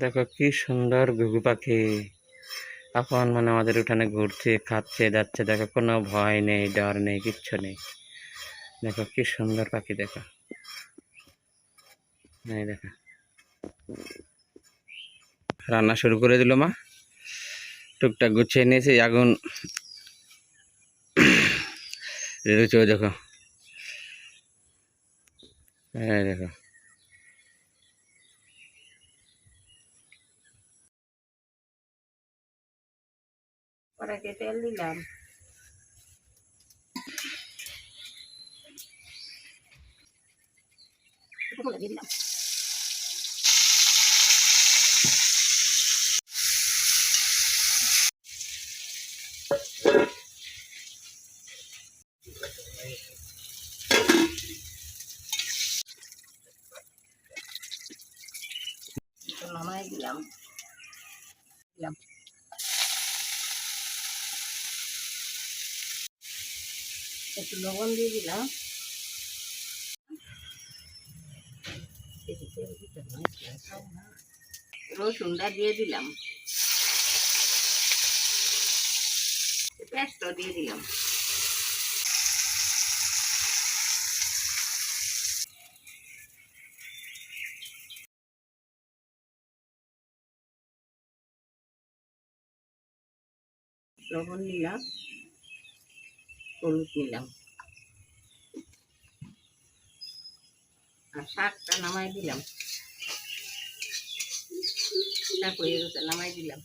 দেখো কি সুন্দর ঘুঘু পাখি। এখন মানে আমাদের উঠানে ঘুরছে, খাচ্ছে, যাচ্ছে, দেখো কোনো ভয় নেই, ডর নেই, কিচ্ছু নেই। দেখো কি সুন্দর পাখি, দেখো। এই দেখো। রান্না শুরু করে দিল মা। টুকটাক গুছিয়ে নিয়েছি, আগুন। ওই দেখো, এই দেখো। কড়াইতে তেল দিলাম শুকনো দিয়ে দিলাম একটু লবণ দিয়ে দিলাম। রসুনটা দিয়ে দিলাম। পেঁয়াজটা দিয়ে দিলাম। লবণ নিলাম হলুদ নিলাম। আর শাকটা নামাই দিলাম। শাক হয়ে গেছে নামাই দিলাম।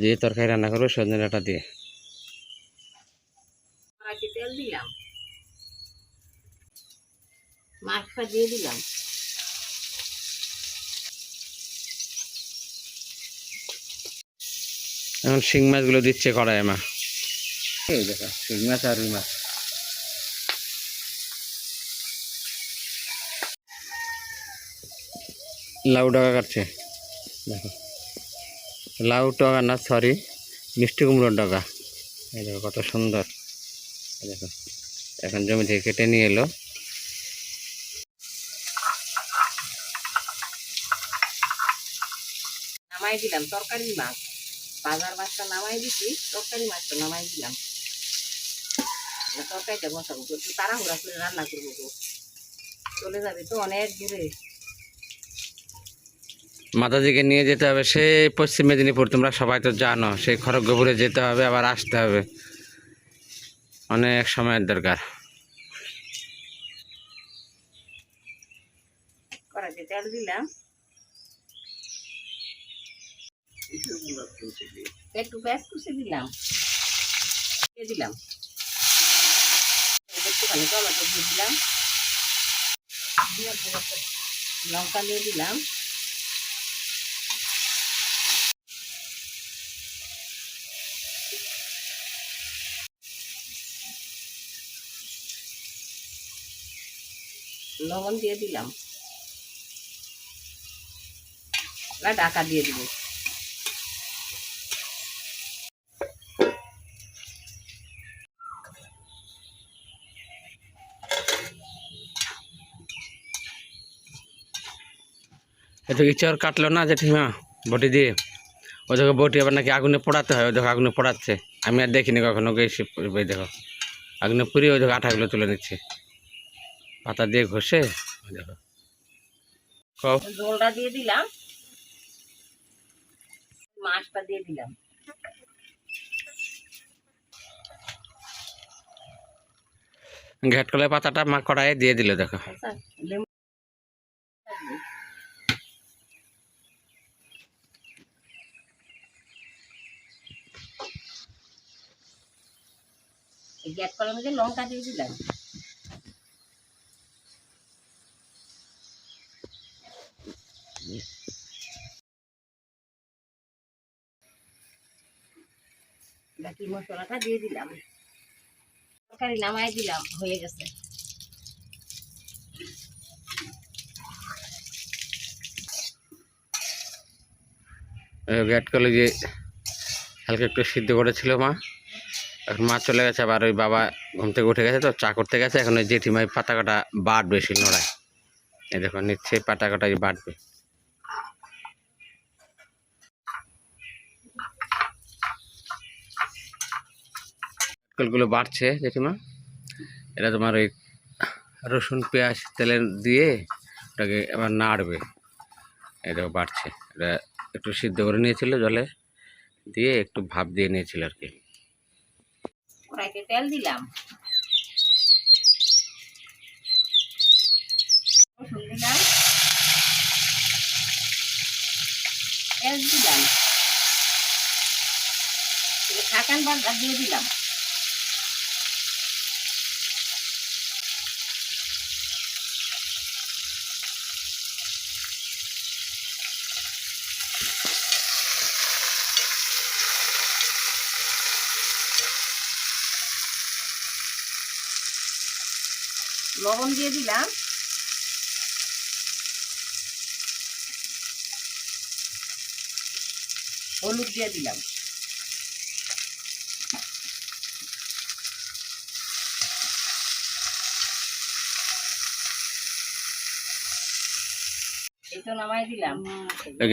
যে তরকারি রান্না করব সজনে ডাঁটা দিয়ে। তেল দিলাম। মাছটা দিয়ে দিলাম। এখন শিং মাছগুলো দিচ্ছে কড়াই মা। এই দেখো শিং মাছ আর রুই মাছ। লাউ ডগা কাটছে। দেখো। লাউ ডগা না সরি মিষ্টি কুমড়োর ডগা। এই দেখো কত সুন্দর। দেখো এখন জমি থেকে কেটে নিয়ে এলো। নামাই দিলাম তরকারি মাছ। বাজার মাছটা নামাই দিছি তরকারি মাছটা নামাই দিলাম। তরকারিটা বসাবো একটু তাড়াহুড়া করে রান্না করব গো। চলে যাবে তো অনেক দূরে। মাতাজিকে নিয়ে যেতে হবে সেই পশ্চিম মেদিনীপুর তোমরা সবাই তো জানো সেই খড়গপুরে যেতে হবে আবার আসতে হবে। অনেক সময়ের দরকার। কড়াইতে তেল দিলাম। একটু দিলাম। দিয়ে দিলাম। একটুখানি টমেটো দিয়ে দিলাম। লঙ্কা দিয়ে দিলাম। লবণ দিয়ে দিলাম। ঢাকা দিয়ে দিব। এটা কি চর কাটলো না যে জেঠিমা বটি দিয়ে। ওই দেখো বটি আবার নাকি আগুনে পোড়াতে হয় ওই দেখো আগুনে পোড়াচ্ছে। আমি আর দেখিনি কখনো গেছি ওই দেখো। আগুনে পুড়িয়ে ওই দেখো আঠাগুলো তুলে নিচ্ছে। পাতা দিয়ে ঘষে ওই দেখো। জলটা দিয়ে দিলাম। মাছটা দিয়ে দিলাম। ঘেটকলের পাতাটা মা কড়াইয়ে দিয়ে দিল দেখো। গ্যাস করার মধ্যে লঙ্কা দিয়ে দিলাম। বাকি মশলাটা দিয়ে দিলাম। তরকারি নামাই দিলাম, হয়ে গেছে। ঘেটকলে যে হালকা একটু সিদ্ধ করেছিল মা। এখন মা চলে গেছে, আবার ওই বাবা ঘুম থেকে উঠে গেছে তো, চা করতে গেছে। এখন ওই জেঠিমাই পাতা কাটা বাটবে শিলনোড়ায় এই দেখো নিচ্ছে পাতা কাটাই বাটবে গুলো বাড়ছে, জেঠিমা। এটা তোমার ওই রসুন, পেঁয়াজ, তেলে দিয়ে ওটাকে আবার নাড়বে। এটা বাড়ছে। এটা একটু সিদ্ধ করে নিয়েছিল জলে, দিয়ে একটু ভাপ দিয়ে নিয়েছিল আর কি। কড়াইতে তেল দিলাম। রসুন দিলাম। পেঁয়াজ দিলাম। দিয়ে দিলাম। লবণ দিয়ে দিলাম। হলুদ দিয়ে দিলাম। নামাই দিলাম।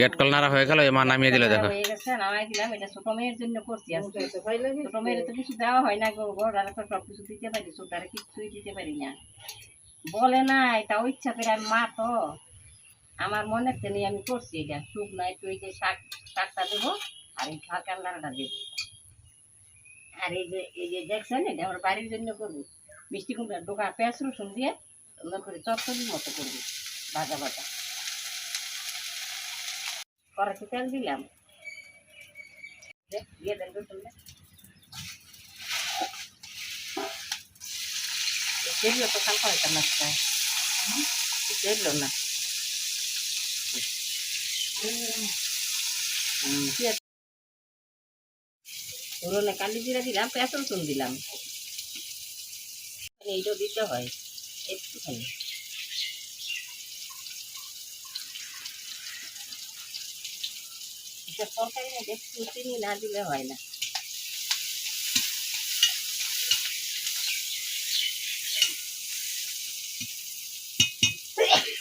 গেট কল নাড়া হয়ে গেল নামিয়ে দিল দেখো। হয়ে গেছে নামাই দিলাম। এটা ছোট মেয়ের জন্য করছি আজকে। ছোট মেয়ের তো কিছু দেওয়া হয় না গো বড়রা তো সব কিছু দিতে পারি ছোটারে কিছুই দিতে পারি না। বলে না এটা ইচ্ছা করে আমি মা তো আমার মনের তেনে আমি করছি এটা। শুক না একটু এই যে শাক শাকটা দেবো আর এই শাক রান্নাটা দেবো। আর এই যে এই যে দেখছেন এটা আমার বাড়ির জন্য করব। মিষ্টি কুমড়া ডোকা পেঁয়াজ রসুন দিয়ে সুন্দর করে চচ্চড়ির মতো করব ভাজা ভাজা। কড়াইতে তেল দিলাম। দে, দিয়ে দেন রসুনটা। তেল তো কাল করাইতাম না তেল না পুরোনো কালি জিরা দিলাম পেঁয়াজ রসুন দিলাম এইটাও দিতে হয় একটুখানি তরকারি একটু চিনি না দিলে হয় না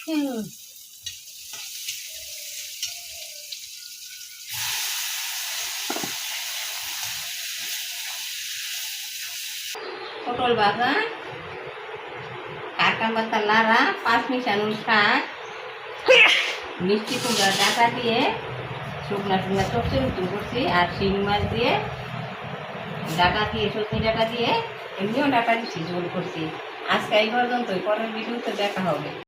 পটল ভাজা কাঁটা পাতা লাড়া পাঁচ মিশানোর শাক, মিষ্টি কুমড়া ডাটা দিয়ে, শুকনা শুকনা চপচে রুটি করছি আর শিং মাছ দিয়ে, ডাটা দিয়ে সজনে ডাটা দিয়ে, এমনিও ডাটা দিচ্ছি ঝোল করছি। আজকে এই পর্যন্তই, পরের ভিডিওতে দেখা হবে।